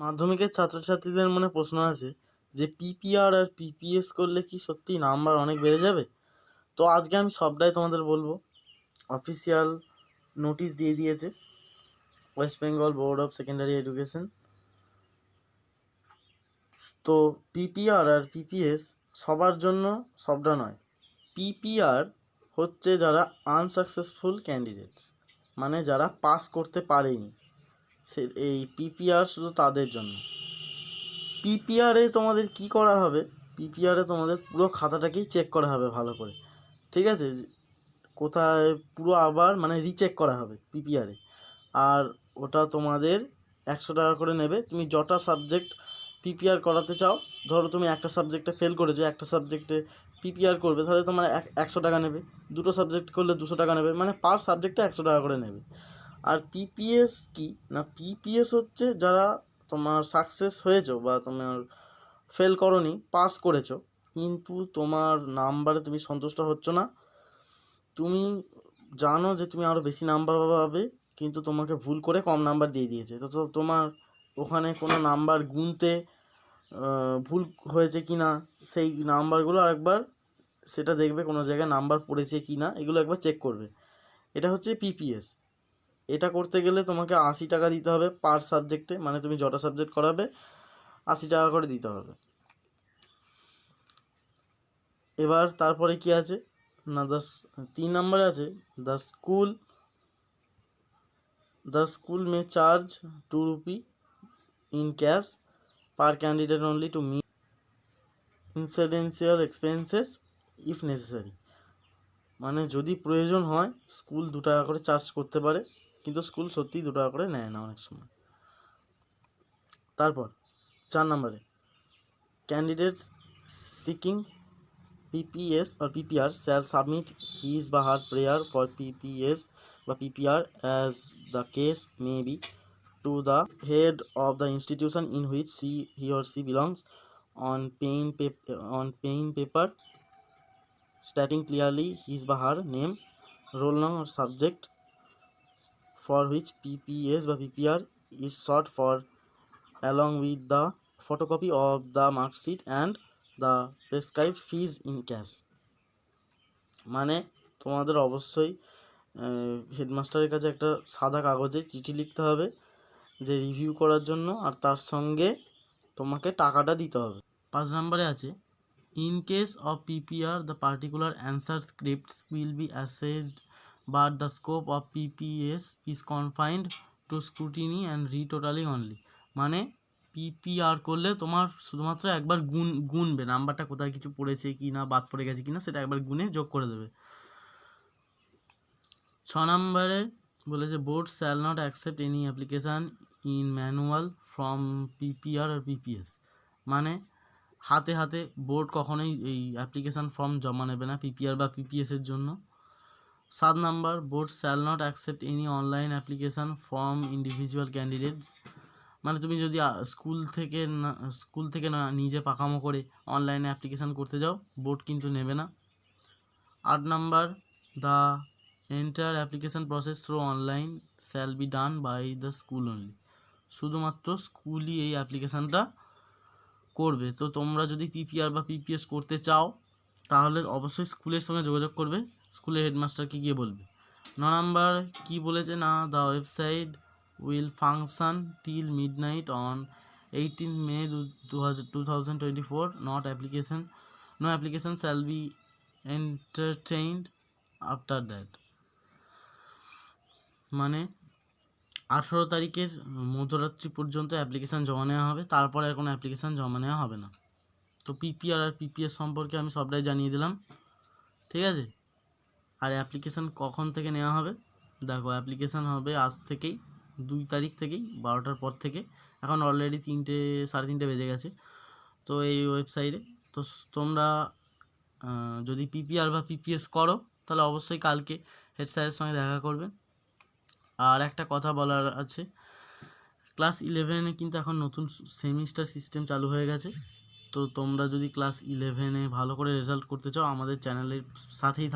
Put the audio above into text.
মাধ্যমিকের ছাত্রছাত্রীদের মনে প্রশ্ন আছে যে পিপিআর আর পিপিএস করলে কি সত্যি নাম্বার অনেক বেড়ে যাবে? তো আজকে আমি সবটাই তোমাদের বলব। অফিসিয়াল নোটিশ দিয়ে দিয়েছে West Bengal Board of Secondary Education তো পিপিআর আর পিপিএস সবার জন্য সবটা নয়। পিপিআর হচ্ছে যারা আনসাকসেসফুল ক্যান্ডিডেটস মানে যারা পাস করতে পারেনি। সে এই পিপিআর শুধু তাদের জন্য। পিপিআরে তোমাদের কি করা হবে? পিপিআরে তোমাদের পুরো খাতাটাকেই চেক করা হবে ভালো করে। ঠিক আছে? কোথায় পুরো আবার মানে রিচেক করা হবে পিপিআরে আর ওটা তোমাদের একশো টাকা করে নেবে। তুমি যটা সাবজেক্ট পিপিআর করাতে চাও, ধরো তুমি একটা সাবজেক্টে ফেল করেছ, একটা সাবজেক্টে পিপিআর করবে, তাহলে তোমার এক, একশো টাকা নেবে। দুটো সাবজেক্ট করলে দুশো টাকা নেবে মানে পার সাবজেক্টে একশো টাকা করে নেবে। আর পিপিএস কি? না পিপিএস হচ্ছে যারা তোমার সাকসেস হয়েছো বা তোমার ফেল করনি পাস করেছ, কিন্তু তোমার নাম্বারে তুমি সন্তুষ্ট হচ্ছ না। তুমি জানো যে তুমি আরও বেশি নাম্বার পাবে, কিন্তু তোমাকে ভুল করে কম নাম্বার দিয়ে দিয়েছে। তো তোমার ওখানে কোনো নাম্বার গুনতে ভুল হয়েছে কি না সেই নাম্বারগুলো আরেকবার সেটা দেখবে কোনো জায়গায় নাম্বার পড়েছে কি না এগুলো একবার চেক করবে। এটা হচ্ছে পিপিএস এটা করতে গেলে তোমাকে আশি টাকা দিতে হবে পার সাবজেক্টে মানে তুমি যটা সাবজেক্ট করাবে, আশি টাকা করে দিতে হবে। এবার তারপরে কি আছে? না দ্য তিন নম্বরে আছে the school the school may charge two rupee in cash per candidate only to meet incidental expenses if necessary মানে যদি প্রয়োজন হয় স্কুল দু টাকা করে চার্জ করতে পারে। কিন্তু স্কুল সত্যিই দু টাকা করে নেয় না অনেক সময় তারপর চার নম্বরে candidates seeking PPS or PPR shall submit his বা her prayer for PPS বা as the case may be to the head of the institution in which she, he or she belongs on plain paper, on plain paper stating clearly his বা her name, roll number or subject for which PPS বা is sought for along with the photocopy of the mark sheet and the prescribed fees in cash. মানে তোমাদের অবশ্যই হেডমাস্টারের কাছে একটা সাদা কাগজে চিঠি লিখতে হবে যে রিভিউ করার জন্য আর তার সঙ্গে তোমাকে টাকাটা দিতে হবে। পাঁচ নম্বরে আছে in case of PPR the particular answer scripts will be assessed but the scope of PPS is confined to scrutiny and retotalling only মানে পিপিআর করলে তোমার শুধুমাত্র একবার গুণ, গুনবে। নাম্বারটা কোথায় কিছু পড়েছে কি না, বাদ পড়ে গেছে কি না, সেটা একবার গুনে যোগ করে দেবে। ছ নম্বরে বলেছে board shall not accept any application in manual from PPR R PPS মানে হাতে হাতে বোর্ড কখনোই এই অ্যাপ্লিকেশান ফর্ম জমা নেবে না পিপিআর বা পিপিএসের জন্য। সাত number board shall not accept any online application from individual candidates মানে তুমি যদি স্কুল থেকে না স্কুল থেকে না, নিজে পাকামো করে অনলাইনে অ্যাপ্লিকেশান করতে যাও বোর্ড কিন্তু নেবে না। আট number the enter application process through online shall be done by the school only শুধুমাত্র স্কুলই এই অ্যাপ্লিকেশানটা করবে। তো তোমরা যদি পিপিআর বা পিপিএস করতে চাও, তাহলে অবশ্যই স্কুলের সঙ্গে যোগাযোগ করবে। স্কুলের হেডমাস্টারকে গিয়ে বলবে। ন নাম্বার, কী বলেছে? না the website will function till midnight on eighteen May দু হাজার two thousand twenty four not application no application shall be entertained after that মানে আঠেরো তারিখের মধ্যরাত্রি পর্যন্ত অ্যাপ্লিকেশান জমা নেওয়া হবে। তারপরে আর কোনো অ্যাপ্লিকেশান জমা নেওয়া হবে না। তো পিপিআর আর পিপিএস সম্পর্কে আমি সবটাই জানিয়ে দিলাম। ঠিক আছে? আর অ্যাপ্লিকেশান কখন থেকে নেওয়া হবে? দেখো অ্যাপ্লিকেশান হবে আজ থেকেই, দুই তারিখ থেকেই, বারোটার পর থেকে। এখন অলরেডি তিনটে, সাড়ে তিনটে বেজে গেছে। তো এই ওয়েবসাইটে তো তোমরা যদি পিপিআর বা পিপিএস করো, তাহলে অবশ্যই কালকে হেড স্যারের সঙ্গে দেখা করবে। আর একটা কথা বলার আছে ক্লাস ইলেভেনে কিন্তু এখন নতুন সেমিস্টার সিস্টেম চালু হয়ে গেছে। তো তোমরা যদি ক্লাস ইলেভেনে ভালো করে রেজাল্ট করতে চাও, আমাদের চ্যানেলের সাথেই